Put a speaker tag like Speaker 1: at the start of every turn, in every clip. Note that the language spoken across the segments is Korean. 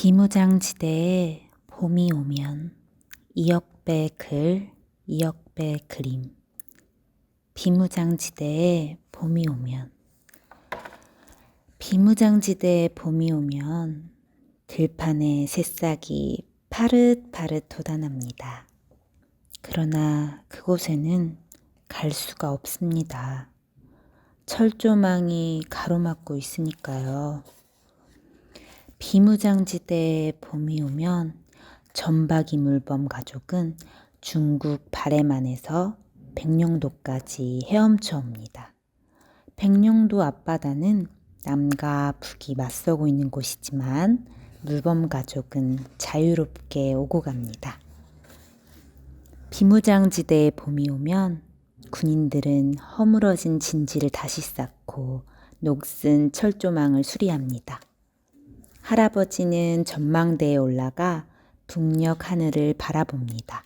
Speaker 1: 비무장지대에 봄이 오면 이역배 글, 이역배 그림. 비무장지대에 봄이 오면 비무장지대에 봄이 오면 들판에 새싹이 파릇파릇 돋아납니다. 그러나 그곳에는 갈 수가 없습니다. 철조망이 가로막고 있으니까요. 비무장지대에 봄이 오면 전박이 물범 가족은 중국 바레만에서 백령도까지 헤엄쳐 옵니다. 백령도 앞바다는 남과 북이 맞서고 있는 곳이지만 물범 가족은 자유롭게 오고 갑니다. 비무장지대에 봄이 오면 군인들은 허물어진 진지를 다시 쌓고 녹슨 철조망을 수리합니다. 할아버지는 전망대에 올라가 북녘 하늘을 바라봅니다.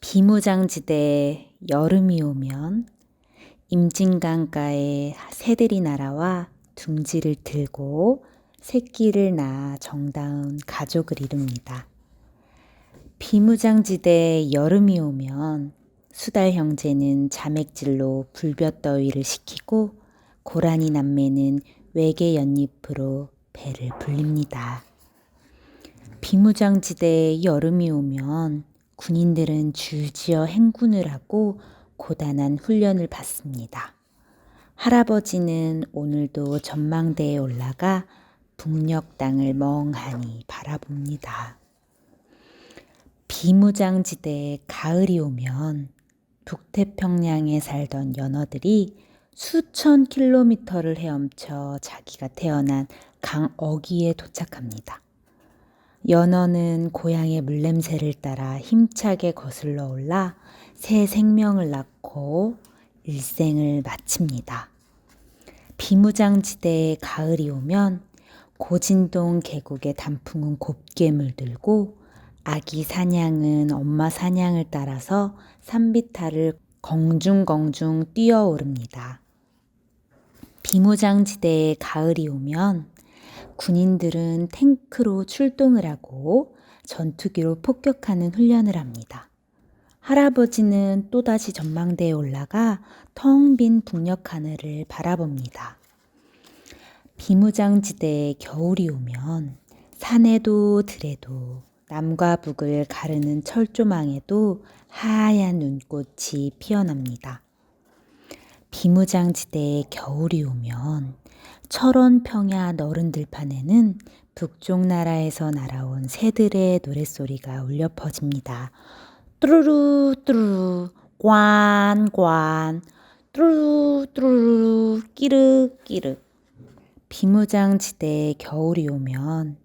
Speaker 1: 비무장지대에 여름이 오면 임진강가에 새들이 날아와 둥지를 들고 새끼를 낳아 정다운 가족을 이룹니다. 비무장지대에 여름이 오면 수달 형제는 자맥질로 불볕더위를 식히고 고라니 남매는 외계 연잎으로 배를 불립니다. 비무장지대에 여름이 오면 군인들은 줄지어 행군을 하고 고단한 훈련을 받습니다. 할아버지는 오늘도 전망대에 올라가 북녘 땅을 멍하니 바라봅니다. 비무장지대에 가을이 오면 북태평양에 살던 연어들이 수천 킬로미터를 헤엄쳐 자기가 태어난 강 어귀에 도착합니다. 연어는 고향의 물냄새를 따라 힘차게 거슬러 올라 새 생명을 낳고 일생을 마칩니다. 비무장지대에 가을이 오면 고진동 계곡의 단풍은 곱게 물들고 아기 사냥은 엄마 사냥을 따라서 산비탈을 공중공중 뛰어오릅니다. 비무장지대에 가을이 오면 군인들은 탱크로 출동을 하고 전투기로 폭격하는 훈련을 합니다. 할아버지는 또다시 전망대에 올라가 텅 빈 북녘 하늘을 바라봅니다. 비무장지대에 겨울이 오면 산에도 들에도 남과 북을 가르는 철조망에도 하얀 눈꽃이 피어납니다. 비무장지대에 겨울이 오면 철원 평야 너른 들판에는 북쪽 나라에서 날아온 새들의 노랫소리가 울려 퍼집니다. 뚜루루 뚜루루 꽌꽌 뚜루루 뚜루루 끼르 끼르 비무장 지대에 겨울이 오면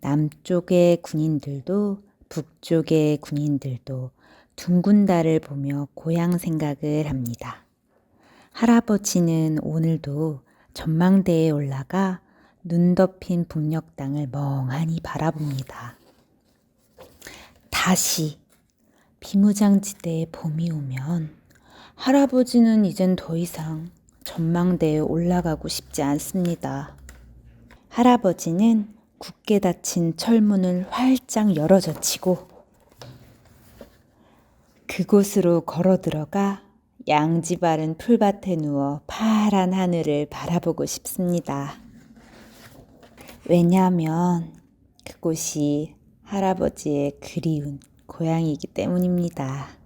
Speaker 1: 남쪽의 군인들도 북쪽의 군인들도 둥근 달을 보며 고향 생각을 합니다. 할아버지는 오늘도 전망대에 올라가 눈 덮인 북녘 땅을 멍하니 바라봅니다. 다시 비무장지대에 봄이 오면 할아버지는 이젠 더 이상 전망대에 올라가고 싶지 않습니다. 할아버지는 굳게 닫힌 철문을 활짝 열어젖히고 그곳으로 걸어 들어가 양지 바른 풀밭에 누워 파란 하늘을 바라보고 싶습니다. 왜냐하면 그곳이 할아버지의 그리운 고향이기 때문입니다.